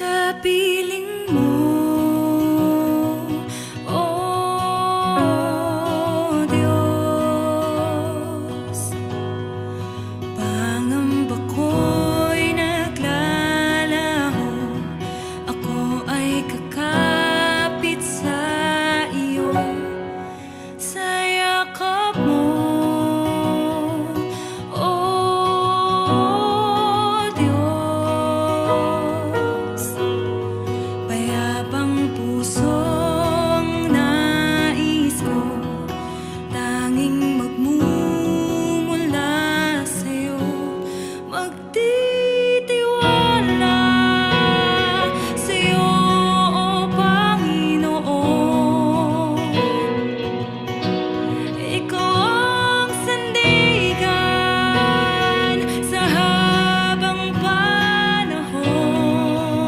Sa piling